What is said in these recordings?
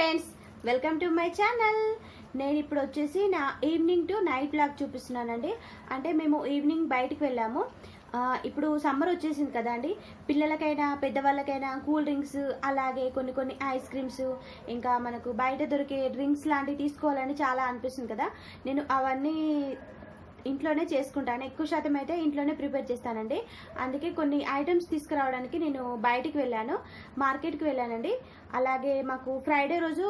Friends welcome to my channel. నేను ఇప్పుడు వచ్చేసి నా ఈవినింగ్ టు నైట్ బ్లాగ్ చూపిస్తున్నానండి. అంటే మేము ఈవినింగ్ బయటికి వెళ్ళాము. ఇప్పుడు సమ్మర్ వచ్చేసింది కదా అండి పిల్లలకైనా పెద్దవాళ్ళకైనా కూల్ డ్రింక్స్ అలాగే కొన్ని కొన్ని ఐస్ క్రీమ్స్ ఇంకా మనకు బయట దొరికే డ్రింక్స్ లాంటివి తీసుకోవాలని చాలా అనిపిస్తుంది కదా. నేను అవన్నీ ఇంట్లోనే చేసుకుంటాను. ఎక్కువ శాతం అయితే ఇంట్లోనే ప్రిపేర్ చేస్తానండి. అందుకే కొన్ని ఐటమ్స్ తీసుకురావడానికి నేను బయటికి వెళ్ళాను. మార్కెట్కి వెళ్ళానండి. అలాగే మాకు ఫ్రైడే రోజు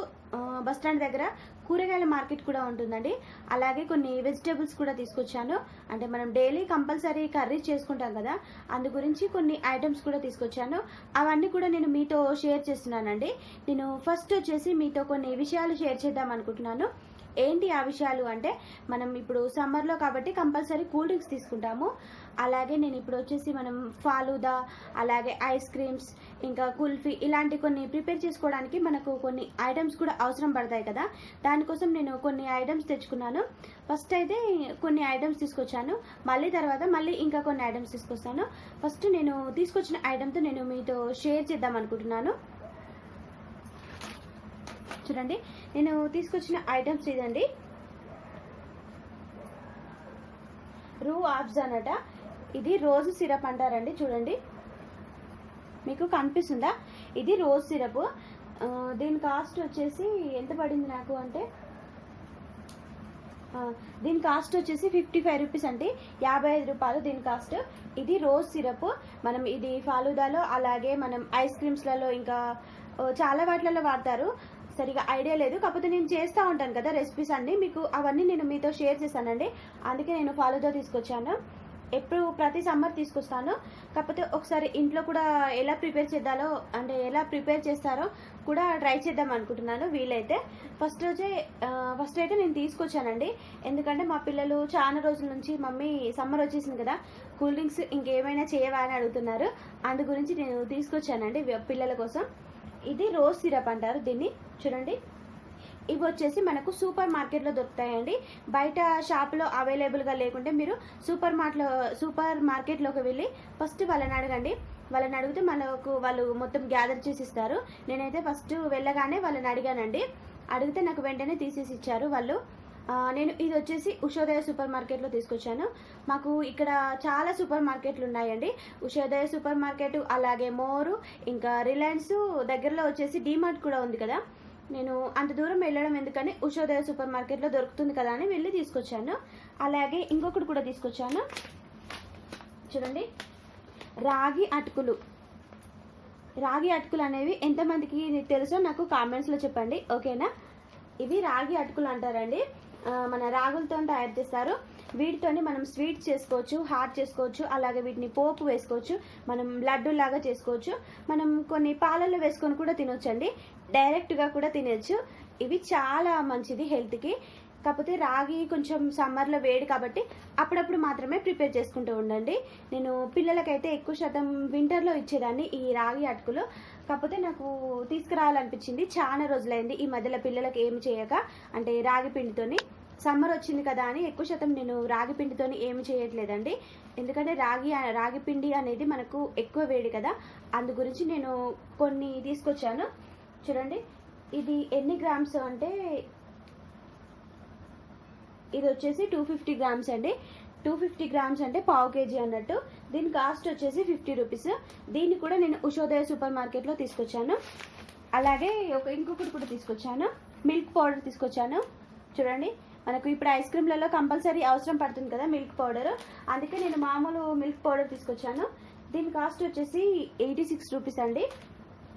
బస్ స్టాండ్ దగ్గర కూరగాయల మార్కెట్ కూడా ఉంటుందండి. అలాగే కొన్ని వెజిటేబుల్స్ కూడా తీసుకొచ్చాను. అంటే మనం డైలీ కంపల్సరీ కర్రీస్ చేసుకుంటాం కదా అందు గురించి కొన్ని ఐటమ్స్ కూడా తీసుకొచ్చాను. అవన్నీ కూడా నేను మీతో షేర్ చేస్తున్నానండి. నేను ఫస్ట్ వచ్చేసి మీతో కొన్ని విషయాలు షేర్ చేద్దాం అనుకుంటున్నాను. ఏంటి ఆ విషయాలు అంటే మనం ఇప్పుడు సమ్మర్లో కాబట్టి కంపల్సరీ కూల్ డ్రింక్స్ తీసుకుంటాము. అలాగే నేను ఇప్పుడు వచ్చేసి మనం ఫాలూదా అలాగే ఐస్ క్రీమ్స్ ఇంకా కుల్ఫీ ఇలాంటి కొన్ని ప్రిపేర్ చేసుకోవడానికి మనకు కొన్ని ఐటమ్స్ కూడా అవసరం పడతాయి కదా. దానికోసం నేను కొన్ని ఐటమ్స్ తెచ్చుకున్నాను. ఫస్ట్ అయితే కొన్ని ఐటమ్స్ తీసుకొచ్చాను. మళ్ళీ తర్వాత మళ్ళీ ఇంకా కొన్ని ఐటమ్స్ తీసుకొస్తాను. ఫస్ట్ నేను తీసుకొచ్చిన ఐటమ్తో నేను మీతో షేర్ చేద్దాం అనుకుంటున్నాను. చూడండి. నేను తీసుకొచ్చిన ఐటమ్స్ ఇదండి. రూ ఆబ్స్ అనట ఇది రోజు సిరప్ అంటారండి చూడండి. మీకు కనిపిస్తుందా? ఇది రోజ్ సిరప్. దీని కాస్ట్ వచ్చేసి ఎంత పడింది నాకు అంటే? దీని కాస్ట్ వచ్చేసి ఫిఫ్టీ ఫైవ్ రూపీస్ అండి. యాభై ఐదు రూపాయలు దీని కాస్ట్. ఇది రోజ్ సిరప్. మనం ఇది ఫాలూదాలో అలాగే మనం ఐస్ క్రీమ్స్లలో ఇంకా చాలా వాటిలలో వాడతారు. సరిగా ఐడియా లేదు. కాకపోతే నేను చేస్తూ ఉంటాను కదా రెసిపీస్ అన్నీ. మీకు అవన్నీ నేను మీతో షేర్ చేస్తానండి అందుకే నేను ఫాలోతో తీసుకొచ్చాను. ఎప్పుడు ప్రతి సమ్మర్ తీసుకొస్తాను. కాకపోతే ఒకసారి ఇంట్లో కూడా ఎలా ప్రిపేర్ చేద్దాలో అంటే ఎలా ప్రిపేర్ చేస్తారో కూడా ట్రై చేద్దాం అనుకుంటున్నాను వీలైతే. ఫస్ట్ రోజే ఫస్ట్ అయితే నేను తీసుకొచ్చానండి. ఎందుకంటే మా పిల్లలు చాలా రోజుల నుంచి మమ్మీ సమ్మర్ వచ్చేసింది కదా కూల్ డ్రింక్స్ ఇంకేమైనా చేయవా అని అడుగుతున్నారు. అందు గురించి నేను తీసుకొచ్చానండి పిల్లల కోసం. ఇది రోజ్ సిరప్ అంటారు దీన్ని. చూడండి. ఇవి వచ్చేసి మనకు సూపర్ మార్కెట్లో దొరుకుతాయండి. బయట షాప్లో అవైలబుల్గా లేకుంటే మీరు సూపర్ మార్ట్లో సూపర్ మార్కెట్లోకి వెళ్ళి ఫస్ట్ వాళ్ళని అడగండి. వాళ్ళని అడిగితే మనకు వాళ్ళు మొత్తం గ్యాదర్ చేసి ఇస్తారు. నేనైతే ఫస్ట్ వెళ్ళగానే వాళ్ళని అడిగానండి. అడిగితే నాకు వెంటనే తీసేసి ఇచ్చారు వాళ్ళు. నేను ఇది వచ్చేసి ఉషోదయ సూపర్ మార్కెట్లో తీసుకొచ్చాను. మాకు ఇక్కడ చాలా సూపర్ మార్కెట్లు ఉన్నాయండి. ఉషోదయ సూపర్ మార్కెట్ అలాగే మోరు ఇంకా రిలయన్స్ దగ్గరలో వచ్చేసి డీమార్ట్ కూడా ఉంది కదా. నేను అంత దూరం వెళ్ళడం ఎందుకని ఉషోదయ సూపర్ మార్కెట్లో దొరుకుతుంది కదా అని వెళ్ళి తీసుకొచ్చాను. అలాగే ఇంకొకటి కూడా తీసుకొచ్చాను. చూడండి. రాగి అటుకులు. రాగి అటుకులు అనేవి ఎంతమందికి తెలుసో నాకు కామెంట్స్లో చెప్పండి. ఓకేనా? ఇవి రాగి అటుకులు అంటారండి. మన రాగులతో తయారు చేస్తారు. వీటితోని మనం స్వీట్స్ చేసుకోవచ్చు హాట్ చేసుకోవచ్చు అలాగే వీటిని పోపు వేసుకోవచ్చు మనం లడ్డు లాగా చేసుకోవచ్చు. మనం కొన్ని పాలల్లో వేసుకొని కూడా తినొచ్చండి. డైరెక్ట్గా కూడా తినచ్చు. ఇవి చాలా మంచిది హెల్త్కి. కాకపోతే రాగి కొంచెం సమ్మర్లో వేడి కాబట్టి అప్పుడప్పుడు మాత్రమే ప్రిపేర్ చేసుకుంటూ ఉండండి. నేను పిల్లలకైతే ఎక్కువ శాతం వింటర్లో ఇచ్చేదాన్ని ఈ రాగి అటుకులు. కాకపోతే నాకు తీసుకురావాలనిపించింది. చాలా రోజులైంది ఈ మధ్యలో పిల్లలకి ఏమి చేయక అంటే రాగి పిండితోని. సమ్మర్ వచ్చింది కదా అని ఎక్కువ శాతం నేను రాగి పిండితోని ఏమి చేయట్లేదండి. ఎందుకంటే రాగి రాగి పిండి అనేది మనకు ఎక్కువ వేడి కదా. అందు గురించి నేను కొన్ని తీసుకొచ్చాను. చూడండి ఇది ఎన్ని గ్రామ్స్ అంటే ఇది వచ్చేసి టూ ఫిఫ్టీ గ్రామ్స్ అండి. టూ ఫిఫ్టీ గ్రామ్స్ అంటే పావు కేజీ అన్నట్టు. దీని కాస్ట్ వచ్చేసి ఫిఫ్టీ రూపీస్. దీన్ని కూడా నేను ఉషోదయ సూపర్ మార్కెట్లో తీసుకొచ్చాను. అలాగే ఒక ఇంకొకటి కూడా తీసుకొచ్చాను. మిల్క్ పౌడర్ తీసుకొచ్చాను. చూడండి మనకు ఇప్పుడు ఐస్ క్రీమ్లలో కంపల్సరీ అవసరం పడుతుంది కదా మిల్క్ పౌడర్. అందుకే నేను మామూలు మిల్క్ పౌడర్ తీసుకొచ్చాను. దీని కాస్ట్ వచ్చేసి ఎయిటీ సిక్స్ రూపీస్ అండి.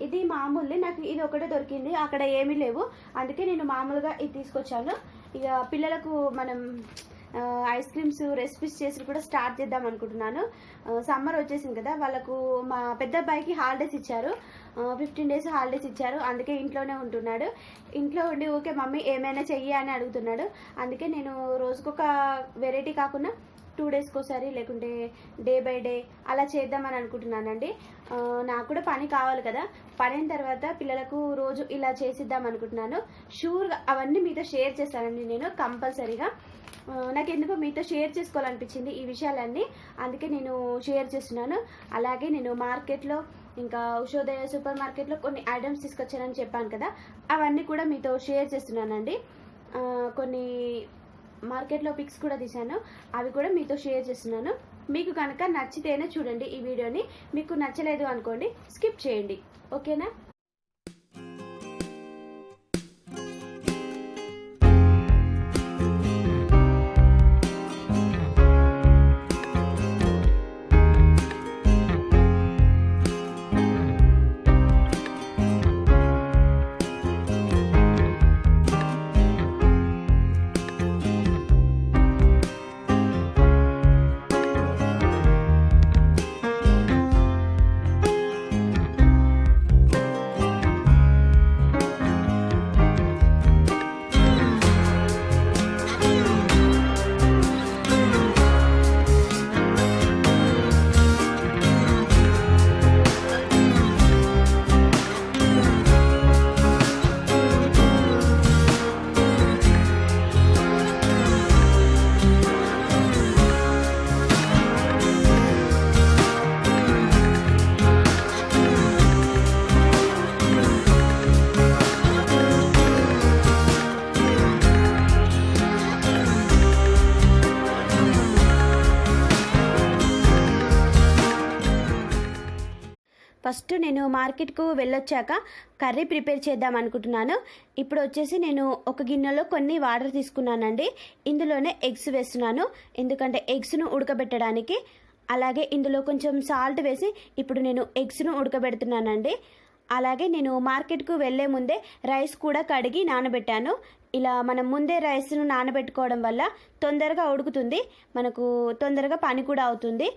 ఇది మామూలు నాకు ఇది ఒకటే దొరికింది. అక్కడ ఏమీ లేవు. అందుకే నేను మామూలుగా ఇది తీసుకొచ్చాను. ఇక పిల్లలకు మనం ఐస్ క్రీమ్స్ రెసిపీస్ చేసి కూడా స్టార్ట్ చేద్దాం అనుకుంటున్నాను. సమ్మర్ వచ్చేసింది కదా వాళ్ళకు మా పెద్ద అబ్బాయికి హాలిడేస్ ఇచ్చారు. ఫిఫ్టీన్ డేస్ హాలిడేస్ ఇచ్చారు. అందుకే ఇంట్లోనే ఉంటున్నాడు. ఇంట్లో ఉండి ఓకే మమ్మీ ఏమైనా చెయ్యి అని అడుగుతున్నాడు. అందుకే నేను రోజుకొక వెరైటీ కాకుండా టూ డేస్కి ఒకసారి లేకుంటే డే బై డే అలా చేద్దామని అనుకుంటున్నానండి. నాకు కూడా పని కావాలి కదా. పని అయిన తర్వాత పిల్లలకు రోజు ఇలా చేసిద్దాం అనుకుంటున్నాను. షూర్గా అవన్నీ మీతో షేర్ చేస్తానండి నేను కంపల్సరీగా. నాకు ఎందుకో మీతో షేర్ చేసుకోవాలనిపించింది ఈ విషయాలన్నీ. అందుకే నేను షేర్ చేస్తున్నాను. అలాగే నేను మార్కెట్లో ఇంకా ఉషోదయ సూపర్ మార్కెట్లో కొన్ని ఐటమ్స్ తీసుకొచ్చానని చెప్పాను కదా అవన్నీ కూడా మీతో షేర్ చేస్తున్నానండి. కొన్ని మార్కెట్లో పిక్స్ కూడా తీశాను. అవి కూడా మీతో షేర్ చేస్తున్నాను. మీకు కనుక నచ్చితేనే చూడండి ఈ వీడియోని. మీకు నచ్చలేదు అనుకోండి స్కిప్ చేయండి. ఓకేనా? నేను మార్కెట్కు వెళ్ళొచ్చాక కర్రీ ప్రిపేర్ చేద్దాం అనుకుంటున్నాను. ఇప్పుడు వచ్చేసి నేను ఒక గిన్నెలో కొన్ని వాటర్ తీసుకున్నానండి. ఇందులోనే ఎగ్స్ వేస్తున్నాను. ఎందుకంటే ఎగ్స్ను ఉడకబెట్టడానికి అలాగే ఇందులో కొంచెం సాల్ట్ వేసి ఇప్పుడు నేను ఎగ్స్ను ఉడకబెడుతున్నానండి. అలాగే నేను మార్కెట్కు వెళ్ళే ముందే రైస్ కూడా కడిగి నానబెట్టాను. ఇలా మనం ముందే రైస్ను నానబెట్టుకోవడం వల్ల తొందరగా ఉడుకుతుంది. మనకు తొందరగా పని కూడా అవుతుంది.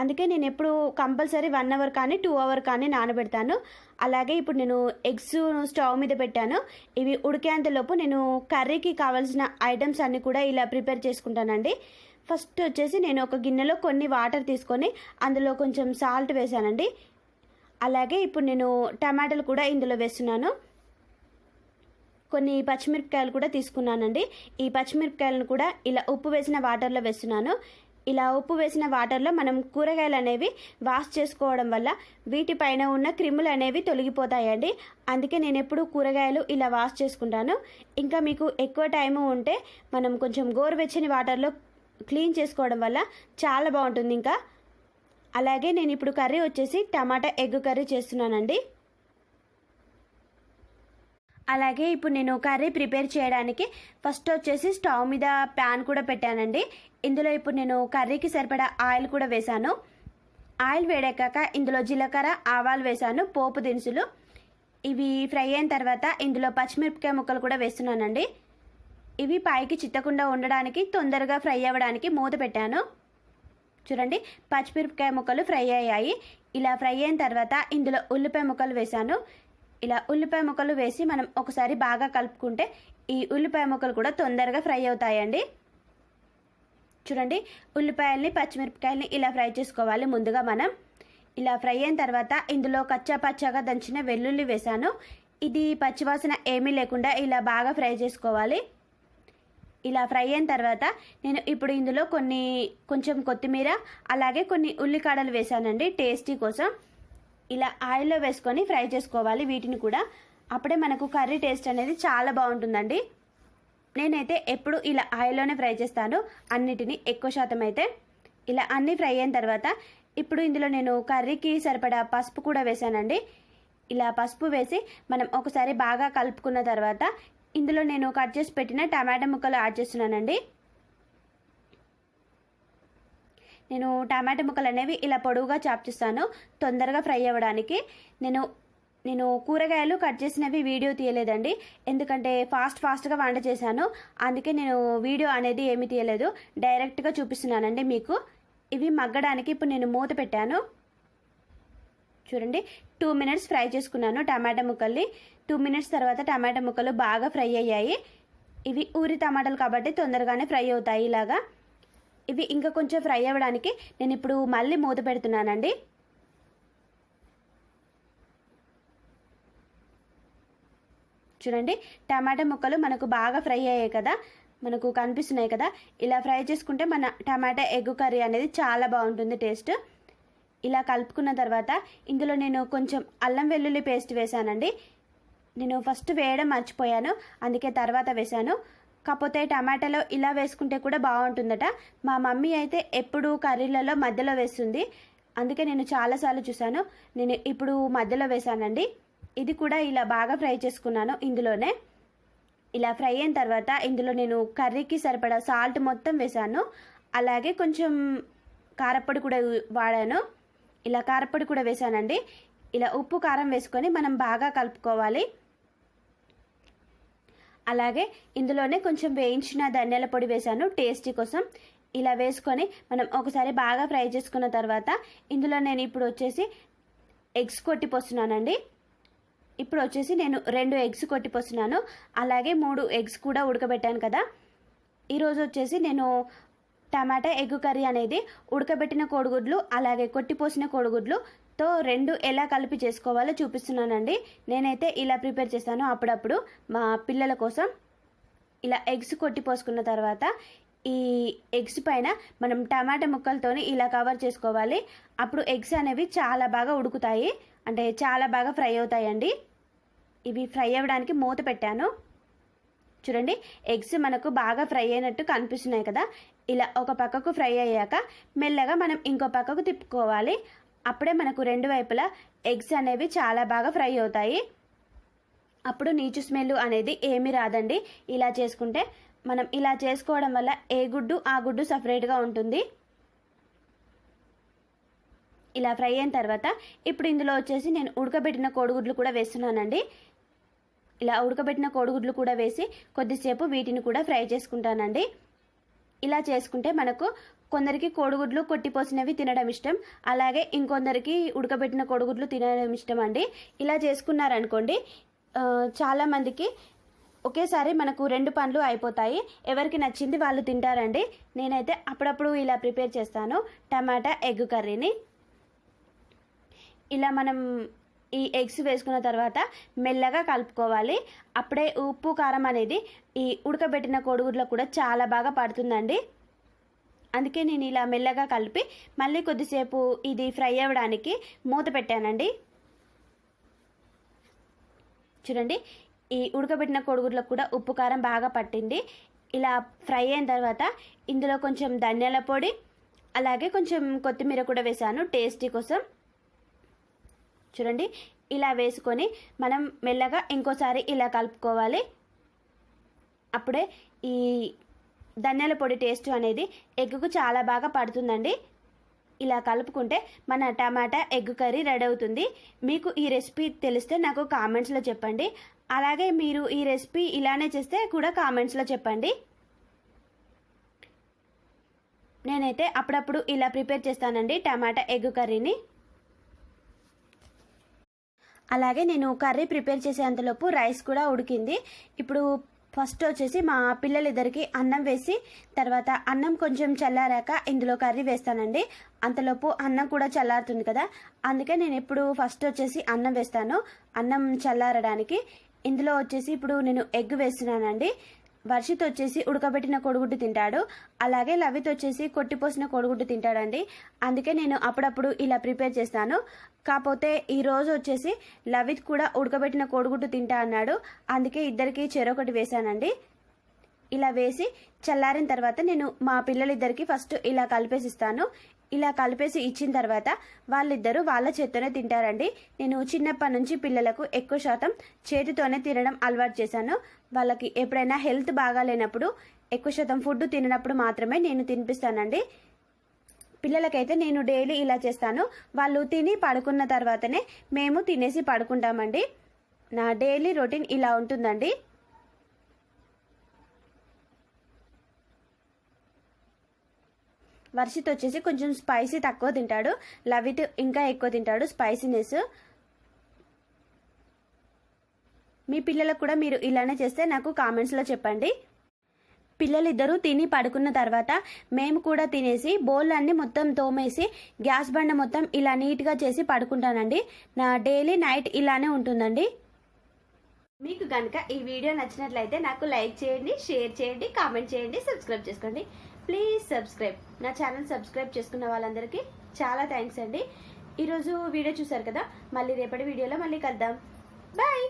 అందుకే నేను ఎప్పుడు కంపల్సరీ వన్ అవర్ కానీ టూ అవర్ కానీ నానబెడతాను. అలాగే ఇప్పుడు నేను ఎగ్స్ స్టవ్ మీద పెట్టాను. ఇవి ఉడికేంతలోపు నేను కర్రీకి కావాల్సిన ఐటమ్స్ అన్నీ కూడా ఇలా ప్రిపేర్ చేసుకుంటానండి. ఫస్ట్ వచ్చేసి నేను ఒక గిన్నెలో కొన్ని వాటర్ తీసుకొని అందులో కొంచెం సాల్ట్ వేసానండి. అలాగే ఇప్పుడు నేను టమాటాలు కూడా ఇందులో వేస్తున్నాను. కొన్ని పచ్చిమిరపకాయలు కూడా తీసుకున్నానండి. ఈ పచ్చిమిరపకాయలను కూడా ఇలా ఉప్పు వేసిన వాటర్లో వేస్తున్నాను. ఇలా ఉప్పు వేసిన వాటర్లో మనం కూరగాయలు అనేవి వాష్ చేసుకోవడం వల్ల వీటిపైన ఉన్న క్రిములు అనేవి తొలగిపోతాయండి. అందుకే నేను ఎప్పుడు కూరగాయలు ఇలా వాష్ చేసుకుంటాను. ఇంకా మీకు ఎక్కువ టైము ఉంటే మనం కొంచెం గోరువెచ్చని వాటర్లో క్లీన్ చేసుకోవడం వల్ల చాలా బాగుంటుంది ఇంకా. అలాగే నేను ఇప్పుడు కర్రీ వచ్చేసి టమాటా ఎగ్ కర్రీ చేస్తున్నానండి. అలాగే ఇప్పుడు నేను కర్రీ ప్రిపేర్ చేయడానికి ఫస్ట్ వచ్చేసి స్టవ్ మీద ప్యాన్ కూడా పెట్టానండి. ఇందులో ఇప్పుడు నేను కర్రీకి సరిపడా ఆయిల్ కూడా వేశాను. ఆయిల్ వేడెక్కాక ఇందులో జీలకర్ర ఆవాలు వేశాను పోపు దినుసులు. ఇవి ఫ్రై అయిన తర్వాత ఇందులో పచ్చిమిరపకాయ ముక్కలు కూడా వేస్తున్నానండి. ఇవి పైకి చిత్తకుండా ఉండడానికి తొందరగా ఫ్రై అవ్వడానికి మూత పెట్టాను. చూడండి పచ్చిమిరపకాయ ముక్కలు ఫ్రై అయ్యాయి. ఇలా ఫ్రై అయిన తర్వాత ఇందులో ఉల్లిపాయ ముక్కలు వేశాను. ఇలా ఉల్లిపాయ ముక్కలు వేసి మనం ఒకసారి బాగా కలుపుకుంటే ఈ ఉల్లిపాయ ముక్కలు కూడా తొందరగా ఫ్రై అవుతాయండి. చూడండి ఉల్లిపాయల్ని పచ్చిమిరపకాయల్ని ఇలా ఫ్రై చేసుకోవాలి ముందుగా మనం. ఇలా ఫ్రై అయిన తర్వాత ఇందులో కచ్చా పచ్చాగా దంచిన వెల్లుల్లి వేశాను. ఇది పచ్చివాసన ఏమీ లేకుండా ఇలా బాగా ఫ్రై చేసుకోవాలి. ఇలా ఫ్రై అయిన తర్వాత నేను ఇప్పుడు ఇందులో కొన్ని కొంచెం కొత్తిమీర అలాగే కొన్ని ఉల్లికాడలు వేసానండి టేస్టీ కోసం. ఇలా ఆయిల్లో వేసుకొని ఫ్రై చేసుకోవాలి. వీటిని కూడా అప్పుడే మనకు కర్రీ టేస్ట్ అనేది చాలా బాగుంటుందండి. నేనైతే ఎప్పుడు ఇలా ఆయిల్లోనే ఫ్రై చేస్తాను. అన్నిటిని ఎక్కువ శాతం అయితే ఇలా అన్నీ ఫ్రై అయిన తర్వాత ఇప్పుడు ఇందులో నేను కర్రీకి సరిపడా పసుపు కూడా వేసానండి. ఇలా పసుపు వేసి మనం ఒకసారి బాగా కలుపుకున్న తర్వాత ఇందులో నేను కట్ చేసి పెట్టిన టమాటా ముక్కలు యాడ్ చేస్తున్నానండి. నేను టమాటా ముక్కలు అనేవి ఇలా పొడవుగా చాప్ చేస్తాను. తొందరగా ఫ్రై అవ్వడానికి. నేను నేను కూరగాయలు కట్ చేసినవి వీడియో తీయలేదండి. ఎందుకంటే ఫాస్ట్ ఫాస్ట్గా వంట చేశాను. అందుకే నేను వీడియో అనేది ఏమీ తీయలేదు. డైరెక్ట్గా చూపిస్తున్నానండి మీకు. ఇవి మగ్గడానికి ఇప్పుడు నేను మూత పెట్టాను. చూడండి టూ మినిట్స్ ఫ్రై చేసుకున్నాను టమాటా ముక్కల్ని. టూ మినిట్స్ తర్వాత టమాటా ముక్కలు బాగా ఫ్రై అయ్యాయి. ఇవి ఊరి టమాటాలు కాబట్టి తొందరగానే ఫ్రై అవుతాయి ఇలాగా. ఇవి ఇంకా కొంచెం ఫ్రై అవ్వడానికి నేను ఇప్పుడు మళ్ళీ మూత పెడుతున్నానండి. చూడండి టమాటా ముక్కలు మనకు బాగా ఫ్రై అయ్యాయి కదా మనకు కనిపిస్తున్నాయి కదా. ఇలా ఫ్రై చేసుకుంటే మన టమాటా ఎగ్ కర్రీ అనేది చాలా బాగుంటుంది టేస్ట్. ఇలా కలుపుకున్న తర్వాత ఇందులో నేను కొంచెం అల్లం వెల్లుల్లి పేస్ట్ వేసానండి నేను ఫస్ట్ వేయడం మర్చిపోయాను అందుకే తర్వాత వేశాను. కాకపోతే టమాటాలో ఇలా వేసుకుంటే కూడా బాగుంటుందట. మా మమ్మీ అయితే ఎప్పుడు కర్రీలలో మధ్యలో వేస్తుంది. అందుకే నేను చాలాసార్లు చూశాను. నేను ఇప్పుడు మధ్యలో వేశానండి. ఇది కూడా ఇలా బాగా ఫ్రై చేసుకున్నాను ఇందులోనే. ఇలా ఫ్రై అయిన తర్వాత ఇందులో నేను కర్రీకి సరిపడా సాల్ట్ మొత్తం వేశాను. అలాగే కొంచెం కారప్పొడి కూడా వాడాను. ఇలా కారప్పొడి కూడా వేశానండి. ఇలా ఉప్పు కారం వేసుకొని మనం బాగా కలుపుకోవాలి. అలాగే ఇందులోనే కొంచెం వేయించిన ధనియాల పొడి వేశాను టేస్టీ కోసం. ఇలా వేసుకొని మనం ఒకసారి బాగా ఫ్రై చేసుకున్న తర్వాత ఇందులో నేను ఇప్పుడు వచ్చేసి ఎగ్స్ కొట్టిపోస్తున్నానండి. ఇప్పుడు వచ్చేసి నేను రెండు ఎగ్స్ కొట్టిపోస్తున్నాను. అలాగే మూడు ఎగ్స్ కూడా ఉడకబెట్టాను కదా. ఈరోజు వచ్చేసి నేను టమాటా ఎగ్ కర్రీ అనేది ఉడకబెట్టిన కోడిగుడ్లు అలాగే కొట్టిపోసిన కోడిగుడ్లు తో రెండు ఎలా కలిపి చేసుకోవాలో చూపిస్తున్నానండి. నేనైతే ఇలా ప్రిపేర్ చేస్తాను. అప్పుడప్పుడు మా పిల్లల కోసం ఇలా ఎగ్స్ కొట్టి పోసుకున్న తర్వాత ఈ ఎగ్స్ పైన మనం టమాటా ముక్కలతోని ఇలా కవర్ చేసుకోవాలి. అప్పుడు ఎగ్స్ అనేవి చాలా బాగా ఉడుకుతాయి. అంటే చాలా బాగా ఫ్రై అవుతాయండి. ఇవి ఫ్రై అవ్వడానికి మూత పెట్టాను. చూడండి ఎగ్స్ మనకు బాగా ఫ్రై అయినట్టు కనిపిస్తున్నాయి కదా. ఇలా ఒక పక్కకు ఫ్రై అయ్యాక మెల్లగా మనం ఇంకో పక్కకు తిప్పుకోవాలి. అప్పుడే మనకు రెండు వైపులా ఎగ్స్ అనేవి చాలా బాగా ఫ్రై అవుతాయి. అప్పుడు నీచు స్మెల్ అనేది ఏమీ రాదండి. ఇలా చేసుకుంటే మనం ఇలా చేసుకోవడం వల్ల ఏ గుడ్డు ఆ గుడ్డు సపరేట్గా ఉంటుంది. ఇలా ఫ్రై అయిన తర్వాత ఇప్పుడు ఇందులో వచ్చేసి నేను ఉడకబెట్టిన కోడిగుడ్లు కూడా వేస్తున్నానండి. ఇలా ఉడకబెట్టిన కోడిగుడ్లు కూడా వేసి కొద్దిసేపు వీటిని కూడా ఫ్రై చేసుకుంటానండి. ఇలా చేసుకుంటే మనకు కొందరికి కోడిగుడ్లు కొట్టిపోసినవి తినడం ఇష్టం. అలాగే ఇంకొందరికి ఉడకబెట్టిన కోడిగుడ్లు తినడం ఇష్టం అండి ఇలా చేసుకున్నారనుకోండి చాలామందికి ఒకేసారి మనకు రెండు పనులు అయిపోతాయి. ఎవరికి నచ్చింది వాళ్ళు తింటారండి. నేనైతే అప్పుడప్పుడు ఇలా ప్రిపేర్ చేస్తాను. టమాటా ఎగ్ కర్రీని. ఇలా మనం ఈ ఎగ్స్ వేసుకున్న తర్వాత మెల్లగా కలుపుకోవాలి. అప్పుడే ఉప్పు కారం అనేది ఈ ఉడకబెట్టిన కోడిగుడ్లో కూడా చాలా బాగా పడుతుందండి. అందుకే నేను ఇలా మెల్లగా కలిపి మళ్ళీ కొద్దిసేపు ఇది ఫ్రై అవ్వడానికి మూత పెట్టానండి. చూడండి ఈ ఉడకబెట్టిన కోడిగుడ్లకు కూడా ఉప్పు కారం బాగా పట్టింది. ఇలా ఫ్రై అయిన తర్వాత ఇందులో కొంచెం ధనియాల పొడి అలాగే కొంచెం కొత్తిమీర కూడా వేసాను టేస్టీ కోసం. చూడండి ఇలా వేసుకొని మనం మెల్లగా ఇంకోసారి ఇలా కలుపుకోవాలి. అప్పుడే ఈ ధనియాల పొడి టేస్ట్ అనేది ఎగ్గుకు చాలా బాగా పడుతుందండి. ఇలా కలుపుకుంటే మన టమాటా ఎగ్ కర్రీ రెడీ అవుతుంది. మీకు ఈ రెసిపీ తెలిస్తే నాకు కామెంట్స్లో చెప్పండి. అలాగే మీరు ఈ రెసిపీ ఇలానే చేస్తే కూడా కామెంట్స్లో చెప్పండి. నేనైతే అప్పుడప్పుడు ఇలా ప్రిపేర్ చేస్తానండి టమాటా ఎగ్ కర్రీని. అలాగే నేను కర్రీ ప్రిపేర్ చేసేంతలోపు రైస్ కూడా ఉడికింది. ఇప్పుడు ఫస్ట్ వచ్చేసి మా పిల్లలిద్దరికి అన్నం వేసి తర్వాత అన్నం కొంచెం చల్లారాక ఇందులో కర్రీ వేస్తానండి. అంతలోపు అన్నం కూడా చల్లారుతుంది కదా. అందుకే నేను ఇప్పుడు ఫస్ట్ వచ్చేసి అన్నం వేస్తాను. అన్నం చల్లారడానికి. ఇందులో వచ్చేసి ఇప్పుడు నేను ఎగ్ వేస్తున్నానండి. వర్షిత్ వచ్చేసి ఉడకబెట్టిన కోడిగుడ్డు తింటాడు. అలాగే లవిత్ వచ్చేసి కొట్టిపోసిన కోడిగుడ్డు తింటాడండి. అందుకే నేను అప్పుడప్పుడు ఇలా ప్రిపేర్ చేస్తాను. కాకపోతే ఈ రోజు వచ్చేసి లవిత్ కూడా ఉడకబెట్టిన కోడిగుడ్డు తింటా అన్నాడు. అందుకే ఇద్దరికి చెరొకటి వేశానండి. ఇలా వేసి చల్లారిన తర్వాత నేను మా పిల్లలిద్దరికి ఫస్ట్ ఇలా కలిపేసి ఇస్తాను ఇలా కలిపేసి ఇచ్చిన తర్వాత వాళ్ళిద్దరూ వాళ్ళ చేత్తోనే తింటారండి. నేను చిన్నప్పటి నుంచి పిల్లలకు ఎక్కువ శాతం చేతితోనే తినడం అలవాటు చేశాను. వాళ్ళకి ఎప్పుడైనా హెల్త్ బాగాలేనప్పుడు ఎక్కువ శాతం ఫుడ్ తిననప్పుడు మాత్రమే నేను తినిపిస్తానండి. పిల్లలకైతే నేను డైలీ ఇలా చేస్తాను. వాళ్ళు తిని పడుకున్న తర్వాతనే మేము తినేసి పడుకుంటామండి. నా డైలీ రొటీన్ ఇలా ఉంటుందండి. వర్షిత్ వచ్చేసి కొంచెం స్పైసీ తక్కువ తింటాడు. లవిత్ ఇంకా ఎక్కువ తింటాడు. స్పైసీనెస్ మీ పిల్లలకు కూడా మీరు ఇలానే చేస్తే నాకు కామెంట్స్లో చెప్పండి. పిల్లలిద్దరూ తిని పడుకున్న తర్వాత మేము కూడా తినేసి బౌల్ అన్ని మొత్తం తోమేసి గ్యాస్ బండ మొత్తం ఇలా నీట్గా చేసి పడుకుంటానండి. నా డైలీ నైట్ ఇలానే ఉంటుందండి. మీకు కనుక ఈ వీడియో నచ్చినట్లయితే నాకు లైక్ చేయండి షేర్ చేయండి కామెంట్ చేయండి సబ్స్క్రైబ్ చేసుకోండి. ప్లీజ్ సబ్స్క్రైబ్ నా ఛానల్ సబ్స్క్రైబ్ చేసుకున్న వాళ్ళందరికీ చాలా థ్యాంక్స్ అండి. ఈరోజు వీడియో చూసారు కదా? మళ్ళీ రేపటి వీడియోలో మళ్ళీ కలుద్దాం. బాయ్